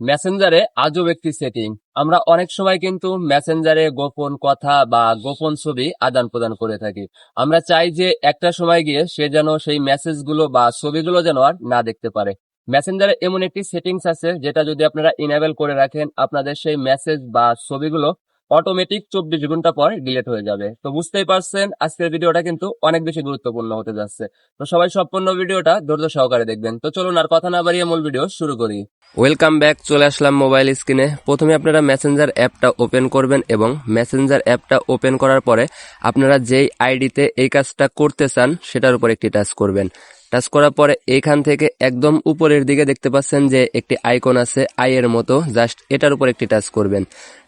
মেসেঞ্জারে আজব একটি সেটিং আমরা অনেক সময় কিন্তু মেসেঞ্জারে গোপন কথা বা গোপন ছবি আদান প্রদান করে থাকি। আমরা চাই যে একটা সময় গিয়ে সে যেন সেই মেসেজগুলো বা ছবিগুলো যেন আর না দেখতে পারে। মেসেঞ্জারে এমন একটি সেটিংস আছে যেটা যদি আপনারা ইনেবল করে রাখেন, আপনাদের সেই মেসেজ বা ছবিগুলো অটোমেটিক চব্বিশ ঘণ্টা পর ডিলেট হয়ে যাবে। তো বুঝতেই পারছেন, আজকের ভিডিওটা কিন্তু অনেক বেশি গুরুত্বপূর্ণ হতে যাচ্ছে। তো সবাই সম্পূর্ণ ভিডিওটা ধৈর্য সহকারে দেখবেন। তো চলুন আর কথা না বাড়িয়ে মূল ভিডিও শুরু করি। ওয়েলকাম ব্যাক চলে আসলাম মোবাইল স্ক্রিনে প্রথমে আপনারা মেসেঞ্জার অ্যাপটা ওপেন করবেন এবং মেসেঞ্জার অ্যাপটা ওপেন করার পরে আপনারা যেই আইডিতে এই কাজটা করতে চান, সেটার উপর একটি টাচ করবেন। টাচ করার পরে এখান থেকে একদম উপরের দিকে দেখতে পাচ্ছেন যে একটি আইকন আছে আই এর মতো। জাস্ট এটার উপর একটি টাচ করবেন।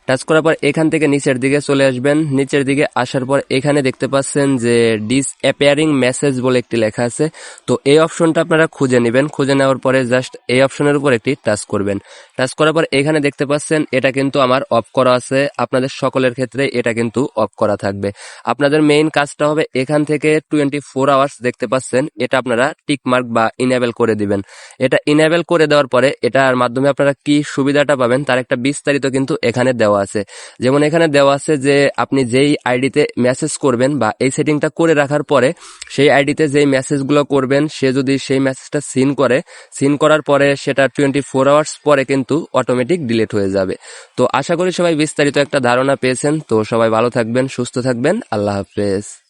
টাচ করার পর এখান থেকে নিচের দিকে চলে আসবেন। নিচের দিকে আসার পর এখানে দেখতে পাচ্ছেন যে ডিস অ্যাপিয়ারিং মেসেজ বলে একটি লেখা আছে। তো এই অপশনটা আপনারা খুঁজে নেবেন। খুঁজে নেওয়ার পরে জাস্ট এই অপশনের উপর একটি টাচ করবেন। টাচ করার পর এখানে দেখতে পাচ্ছেন এটা কিন্তু আমার অফ করা আছে। আপনাদের সকলের ক্ষেত্রে এটা কিন্তু অফ করা থাকবে। আপনাদের মেইন কাজটা হবে এখান থেকে টোয়েন্টি ফোর আওয়ার্স দেখতে পাচ্ছেন। এটা আপনারা টিক মার্ক বা ইনেবল করে দিবেন। এটা ইনেবল করে দেওয়ার পরে এটার মাধ্যমে আপনারা কি সুবিধাটা পাবেন তার একটা বিস্তারিত কিন্তু এখানে দেওয়া আছে। যেমন এখানে দেওয়া আছে যে আপনি যেই আইডিতে মেসেজ করবেন বা এই সেটিংটা করে রাখার পরে সেই আইডিতে যেই মেসেজগুলো করবেন, সে যদি সেই মেসেজটা সিন করে সিন করার পরে সেটা টোয়েন্টি ফোর আওয়ার্স পরে কিন্তু অটোমেটিক ডিলিট হয়ে যাবে। তো আশা করি সবাই বিস্তারিত একটা ধারণা পেয়েছেন। তো সবাই ভালো থাকবেন, সুস্থ থাকবেন। আল্লাহ হাফেজ।